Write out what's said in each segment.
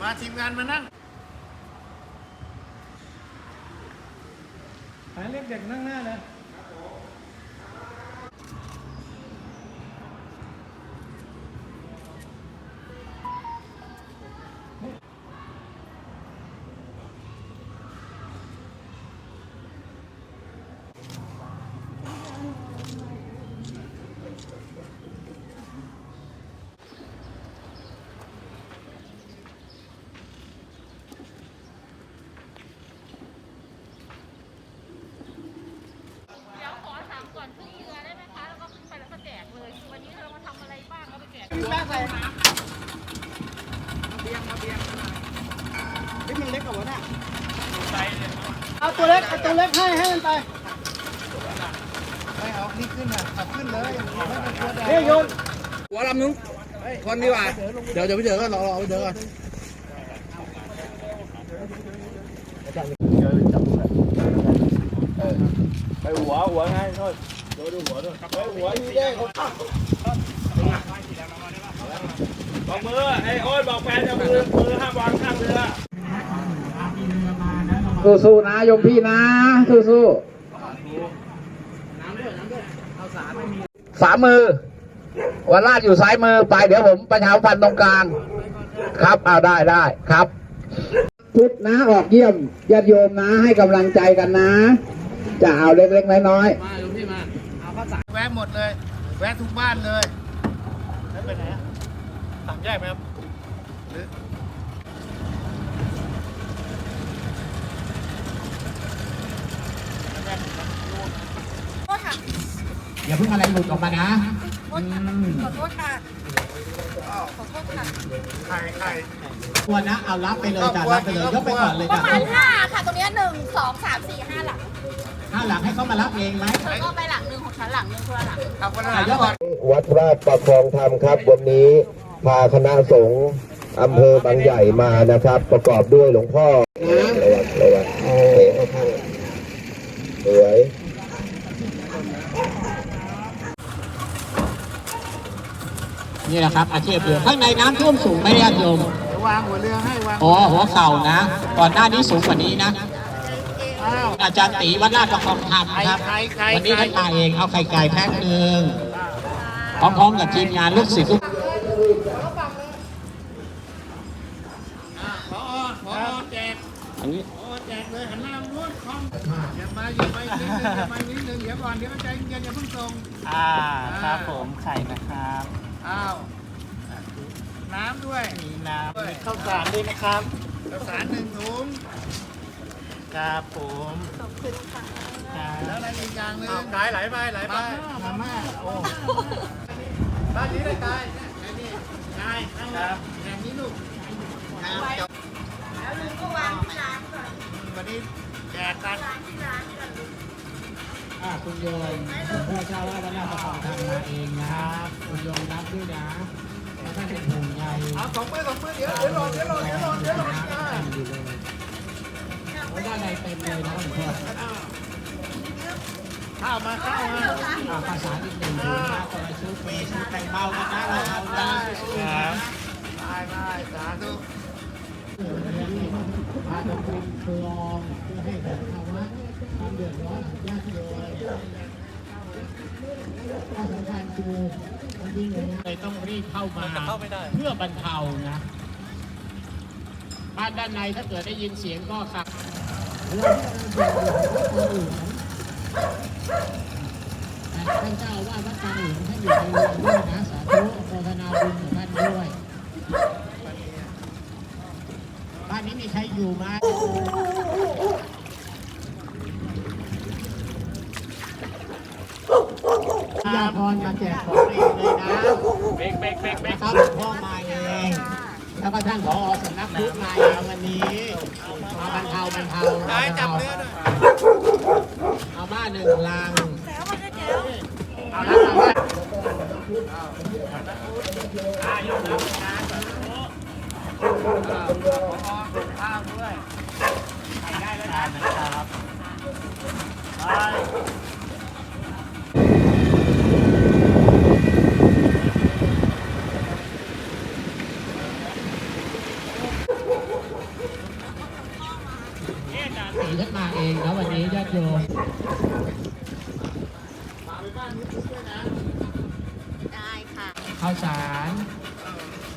มาทีมงานมานั่งหาเรียกเด็กนั่งหน้าเลย เดี๋ยวขอถามก่อนขึ้นเรือได้ไหมคะ แล้วก็ขึ้นไปแล้วก็แจกเลยคือวันนี้เรามาทำอะไรบ้าง ก็ไปแจกแม่ใส่น้ำเบียงมาเบียงมานี่มันเล็กกว่าวะเนี่ยเอาตัวเล็กเอาตัวเล็กให้ให้มันไปไม่เอานี่ขึ้นอะเอาขึ้นเลยไม่ต้องกลัวแดดนี่โยนหัวลำนึงคนดีกว่าเดี๋ยวเดี๋ยวไปเจอกันรอรอไปเจอกันไปหัวหัวไงโทษ บอกมือไอ้โอ้ยบอกแฟนจะมือมือห้ามวางข้างเรือสู้ๆนะโยมพี่นะสู้ๆสามมือวันลาดอยู่ซ้ายมือไปเดี๋ยวผมประชาพันธ์ตรงกลาง ครับเอาได้ได้ครับชุดนะออกเยี่ยมญาติโยมนะให้กำลังใจกันนะ จะเอาเล็กๆน้อยๆ แวะหมดเลย แวะทุกบ้านเลยแล้วไปไหนอะสามแยกไหมครับหรือโทษค่ะอย่าเพิ่งอะไรหลุดออกมานะขอโทษค่ะขอโทษค่ะไข่ไข่ตัวนะเอารับไปเลยจ้ะรับไปเลยยกไปก่อนเลยประจ้ะมาณห้าค่ะ ตรงเนี้ยหนึ่งสองสามสี่ห้าหลัง ถ้าหลังให้เขามารับเองไหมเธอก็ไปหลังหนึ่งของฉันหลังหนึ่งคนละหลังเอาคนละหอะลังยกก่ก่ออนนวัดราชประคองธรรมครับ วันนี้พาคณะสงฆ์อำเภอบางใหญ่มานะครับ ประกอบด้วยหลวงพ่อระวังระวังเตะเข้าข้างสวยนี่แหละครับอาชีพเรือข้างในน้ำท่วมสูงไหมญาติโยมวางหัวเรือให้วางอ๋อหัวเข่านะ ก่อนหน้านี้สูงกว่านี้นะ อ้าวอาจารย์ตีวัดราชประคองธรรมครับไข่ไข่ไข่วันนี้ท่านมาเองเอาไข่ไก่แพ็คหนึ่งพร้อมๆกับทีมงานลูกศิษย์ลูกอ่าพอพอแจกอันนี้พอแจกเลยหันหน้ามานู้นคอมอย่ามาอย่ามาอีกนิดนึงอย่ามาอีกนิดนึงเดี๋ยวก่อนเดี๋ยวใจเย็นอย่าเพิ่งส่งอ่าครับผมไข่นะครับอ้าวน้ำด้วยมีน้ำมีข้าวสารด้วยนะครับข้าวสารหนึ่งถุง ครับผมแล้วอะไรอีกอย่างหนึ่งกายไหลไปไหลไปมาม่าโอ้บ้านนี้ได้กายไอ้นี่กายนั่งครับอย่างนี้ลูกน้ำจบแล้วลุงก็วางที่ร้านก่อนวันนี้แจกกันวางที่ร้านก่อนลุงอ่าคุณโยมพ่อเจ้าว่าวัดราชประคองธรรมมาเองนะคุณโยมรับด้วยนะแล้วท่านเป็นห่วงใยเอาสองมือสองมือเดี๋ยวเดี๋ยวรอเดี๋ยวรอเดี๋ยวรอเดี๋ยวรออ่าอยู่เลย โอ้ด้ในเต็มเลยนะหลวงพ่อข้าวมาข้าวมาอ่าภาษาอีกหนึ่งถุงนะคนละชุดเปย์ชุดแต่งเบากันนะเราเอานะได้ได้สาธุพาตะกรุมคลองเพื่อให้ของภาวะความเดือดร้อนของญาติโยมสำคัญคือมันยิ่งเลยต้องรีบเข้ามาเพื่อบรรเทานะบ้านด้านในถ้าเกิดได้ยินเสียงก็ขับ ท่านเจ้าว่าวัดกลางหลวงท่านอยู่ในเรือนด้วยนะสาธุโมทนาบุญกับท่านด้วย บ้านนี้มีใครอยู่ไหมยาพรมาแจกของเองเลยนะเบรกเบรกเบรกเบรกนะครับหลวงพ่อมาเอง แล้วก็ท่านผอสำนักพุทธมาเองวันนี้มา บรรเทาบรรเทาได้จับเนื้อหน่อยเอามาหนึ่งลังแล้วมันจะเจ๋วเอาละเอาละข้าวด้วยใส่ได้แล้วนะครับสีท่านมาเองนะวันนี้ญาติโยม ได้ค่ะ ข้าวสาร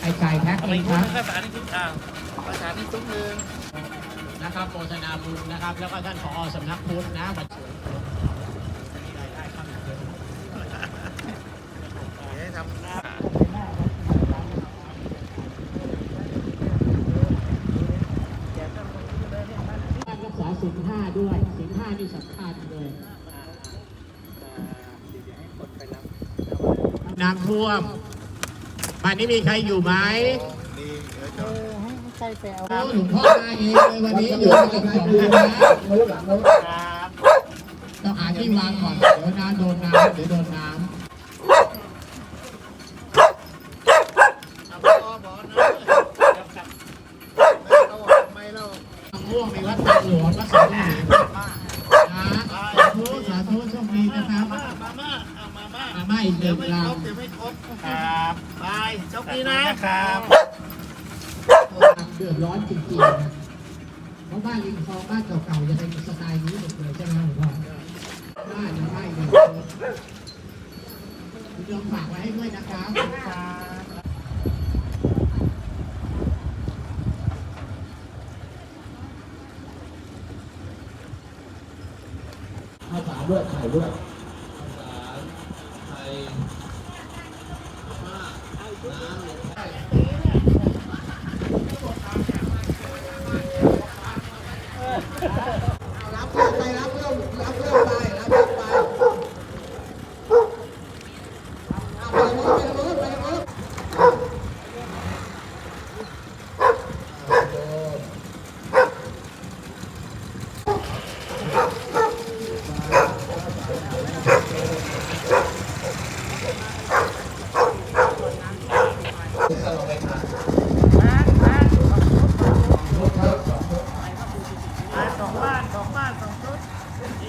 ไอ้ไก่แพ็คเองครับข้าวสารนี่ทุกอ่างข้าวสารนี่ทุกนึงนะครับโฆษณาบุญนะครับ แล้วก็ท่านผอสำนักพุทธนะบัตรรักษาสินห้าด้วยสินห้านี่สำคัญเลย น้ำท่วมบ้านนี้มีใครอยู่ไหมใช่แซวโอ้หลวงพ่อมาเองเลยวันนี้อยู่กันสองครับต้องหาที่วางก่อนเดี๋ยวน้ำโดนน้ำเดี๋ยวโดนน้ำม่วงในวัดตาหลวงวัดสารหลวงนะสาธุสาธุโชคดีนะครับ มาม่ามาม่ามาม่าอีกหนึ่งลำ ครับบายโชคดีนะครับ เดือดร้อนจริงๆนะเพราะบ้านริมคลองบ้านเก่าๆจะเป็นสไตล์นี้หมดเลยใช่ไหมหลวงพ่อบ้านยังไม่เลยคุณโยมฝากไว้ให้ด้วยนะครับข้าวสารด้วยไข่ด้วย รับเรื่องไปรับเรื่องรับเรื่องไปรับเรื่องไปเอาไปเลยไปเลยไปเลย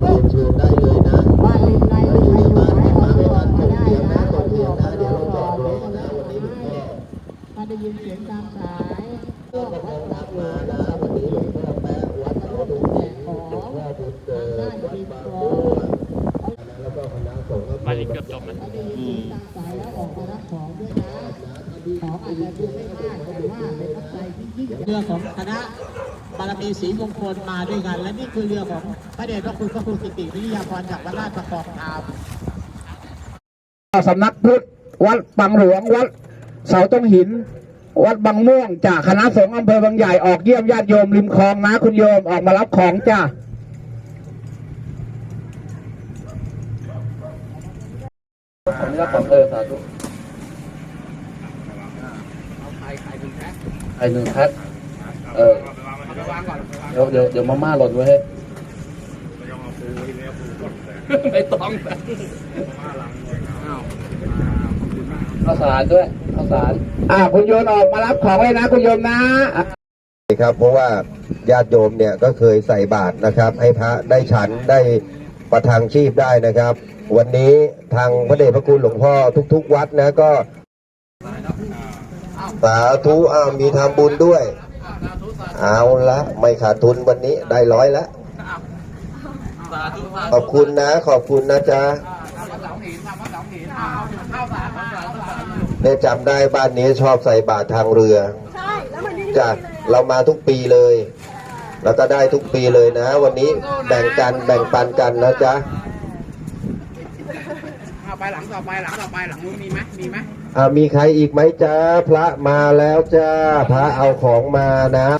เรียนเชิญได้เลยนะ บ้านริมไร ถ้าอยู่ ริม ที่ ไร บ้าน อยู่ ไม่ ไหน มาไม่ทัน ก็ ส่ง เดี เสี ย ยว ง นะ นะ เดี๋ ส่ ยว ง รอ เสียง เดี๋ นะ ยว เดี๋ยวเราแจกรอนะวันนี้หลวงพ่อ ถ้าได้ยินเสียงตามสาย ก็กำลังรับมานะวันนี้หลวงพ่อแป๊ะวัดเขาดูดีหลวงพ่อบุญเกิดวัดบางบัวแล้วก็คณะสงฆ์ก็มาเกือบจบ ถ้าได้ยินเสียงตามสายแล้วออกมารับของด้วยนะของอาจจะดูไม่มากแต่ว่าเป็นน้ำใจที่ยิ่งเรือของคณะบารมี ศรีมงคลมาด้วยกัน และนี่คือเรือของพระเดชพระคุณพระครูกิติวิทยาพรจากวัดราชประกอบธรรมสำนักพุทธวัดบางหลวงวัดเสาต้งหิน วัดบางม่วงจากคณะสงฆ์อำเภอบางใหญ่ออกเยี่ยมญาติโยมริมคลองนะคุณโยมออกมารับของจ้าขออนุญาตขอเออสาธุไข่หนึ่งแพ็คเออ เดี๋ยวเดี๋ยวเดี๋ยวมาม่าหล่นไว้ให้ไม่ต้องข้าวสารด้วยข้าวสาร อ่าคุณโยนออกมารับของเลยนะ คุณโยมนะครับ เพราะว่าญาติโยมเนี่ยก็เคยใส่บาตรนะครับ ให้พระได้ฉันได้ประทังชีพได้นะครับ วันนี้ทางพระเดชพระคุณหลวงพ่อทุก ๆ วัดนะก็สาธุอ้าวมีทำบุญด้วย เอาละไม่ขาดทุนวันนี้ได้ร้อยแล้วขอบคุณนะ ขอบคุณนะจ๊ะได้จำได้บ้านนี้ชอบใส่บาตรทางเรือใช่แล้วมันนี่จ้ะเรามาทุกปีเลยแล้วก็ได้ทุกปีเลยนะ วันนี้แบ่งกันแบ่งปันกันนะจ๊ะเอาไปหลังต่อไปหลังต่อไปหลังนู้นมีไหมมีไหมอ่ามีใครอีกไหมจ๊ะพระมาแล้วจ้าพระเอาของมานะของเลยนะ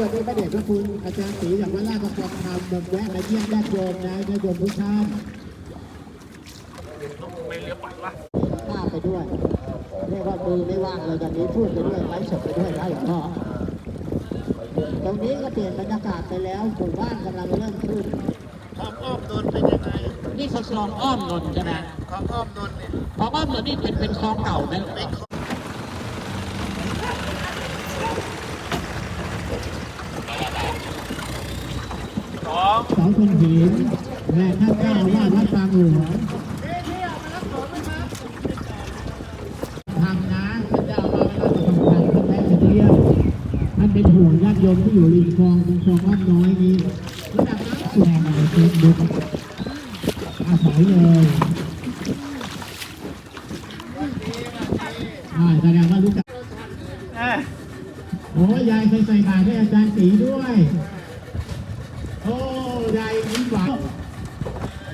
วันนี้พระเดชพระคุณอาจารย์ศรีจากวัดราชประกอบธรรมแบบแวะมาเยี่ยมญาติโยมนะญาติโยมทุกท่านไม่เลี้ยวปัดวะภาพไปด้วยเรียกว่ามือไม่ว่างเลยตอนนี้พูดไปด้วยไลฟ์สดไปด้วยได้หรอพ่อตรงนี้ก็เปลี่ยนบรรยากาศไปแล้วหมู่บ้านกำลังเริ่มขึ้นคลองอ้อมนนเป็นยังไง นี่เขาคลองอ้อมนนท์ใช่ไหมของอ้อมนนท์เนี่ยเพราะว่าเหมือนนี่เป็นเป็นคลองเก่าไหมสอง สองคนหินและท่านเจ้าว่าสวัดบางหลวงทำนะท่านเจ้าอาวาสวัดบางหลวงท่านแม่เที่ยวท่านเป็นห่วงญาติโยมที่อยู่ริมคลองตรงคลองวัดน้อยนี้ระดับน้ำสูงมาเลยดูอาศัยเลยอ่าแสดงว่ารู้จัก โอ้ยยายเคยใส่บาตรให้อาจารย์ตีด้วย โอ้ยายยิ้มหวาน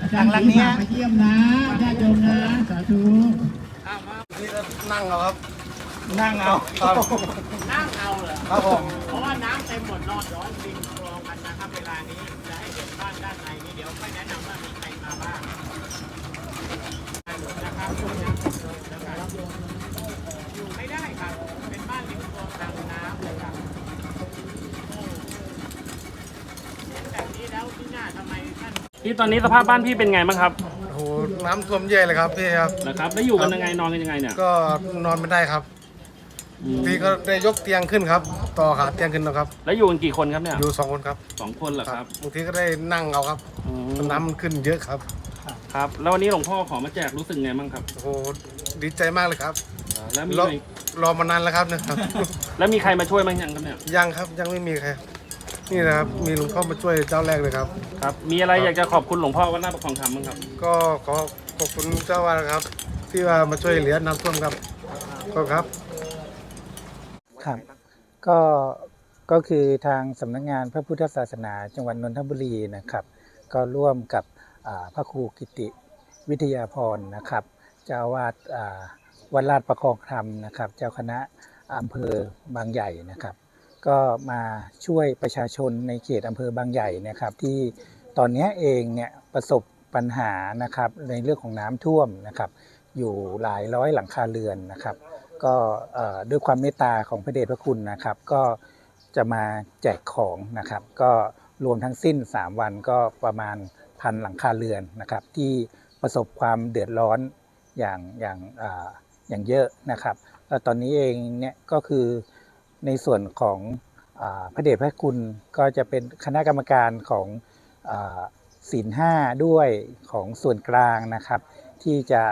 อาจารย์ตีฝากมาเยี่ยมนะญาติโยมนะ สาธุ นี่ก็นั่งเอาครับ นั่งเอา ครับนั่งเอาเหรอครับผมเพราะว่าน้ำเต็มหมดรอดร้อนริมคลองกันนะครับเวลานี้จะให้เห็นบ้านด้านในนี้เดี๋ยวค่อยแนะนำว่ามีใครมาบ้างนะครับช่วงน้ำเต็มเลยนะครับอยู่ไม่ได้ครับ เป็นบ้านริมคลองทางน้ำเลยครับโอ้เห็นแบบนี้แล้วที่หน้าทำไมท่านพี่ตอนนี้สภาพบ้านพี่เป็นไงบ้างครับโอ้โหน้ำท่วมแย่เลยครับพี่ครับนะครับ แล้วอยู่กันยังไงนอนกันยังไงเนี่ย ก็นอนไม่ได้ครับ อืมพี่ก็ได้ยกเตียงขึ้นครับ ต่อขาเตียงขึ้นนะครับ แล้วอยู่กันกี่คนครับเนี่ยอยู่สองคนครับสองคนเหรอครับบางทีก็ได้นั่งเอาครับอืมน้ำมันขึ้นเยอะครับครับ แล้ววันนี้หลวงพ่อขอมาแจกรู้สึกไงบ้างครับ โอ้โหดีใจมากเลยครับ แล้วมีรอใครรอมานานแล้วครับเนะครับ แล้วมีใครมาช่วยบ้างยังครับเนี่ยยังครับยังไม่มีใครนี่นะครับมีหลวงพ่อมาช่วยเจ้าแรกเลยครับ ครับ มีอะไรอยากจะขอบคุณหลวงพ่อวัดหน้าประคองธรรมบ้างครับ ก็ขอขอบคุณเจ้าว่านะครับ ที่ว่ามาช่วยเหลือน้ำท่วมครับขอบคุณครับ ครับ ก็ก็คือทางสำนักงานพระพุทธศาสนาจังหวัดนนทบุรีนะครับ ก็ร่วมกับพระครูกิติวิทยาพรนะครับเจ้าอาวาดวัดลาดประคองธรรมนะครับ เจ้าคณะอำเภอบางใหญ่นะครับ ก็มาช่วยประชาชนในเขตอำเภอบางใหญ่นะครับ ที่ตอนนี้เองเนี่ยประสบปัญหานะครับในเรื่องของน้ำท่วมนะครับ อยู่หลายร้อยหลังคาเรือนนะครับ ก็ด้วยความเมตตาของพระเดชพระคุณนะครับ ก็จะมาแจกของนะครับ ก็รวมทั้งสิ้น 3 วันก็ประมาณพันหลังคาเรือนนะครับ ที่ประสบความเดือดร้อนอย่างอย่างออย่างเยอะนะครับแล้วตอนนี้เองเนี่ยก็คือในส่วนของอพระเดชพระคุณก็จะเป็นคณะกรรมการของศีลห้าด้วยของส่วนกลางนะครับ ที่จะ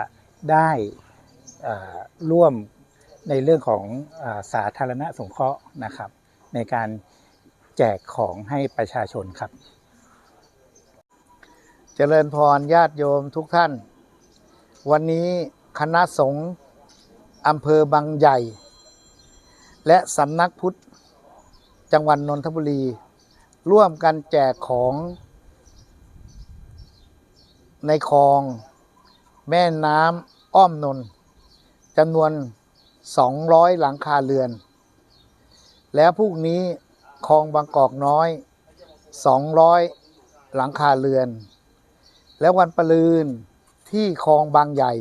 ได้ร่วม ในเรื่องของอสาธารณสงเคราะห์นะครับ ในการแจกของให้ประชาชนครับ เจริญพรญาติโยมทุกท่าน วันนี้คณะสงฆ์อำเภอบางใหญ่ และสำนักพุทธ จังหวัดนนทบุรี ร่วมกันแจกของในคลอง แม่น้ำอ้อมนนจำนวน 200 หลังคาเรือน แล้วพรุ่งนี้คลองบางกอกน้อย 200 หลังคาเรือน แล้ววันประลืนที่คลองบางใหญ่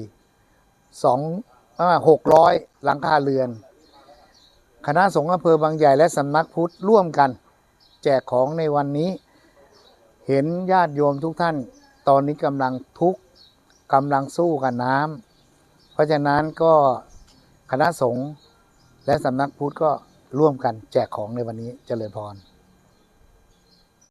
2อ่า600 หลังคาเรือน คณะสงฆ์อำเภอบางใหญ่และสำนักพุทธร่วมกัน แจกของในวันนี้ เห็นญาติโยมทุกท่าน ตอนนี้กำลังทุกข์กำลังสู้กับน้ำเพราะฉะนั้นก็ คณะสงฆ์และสำนักพุทธก็ร่วมกันแจกของในวันนี้เจริญพร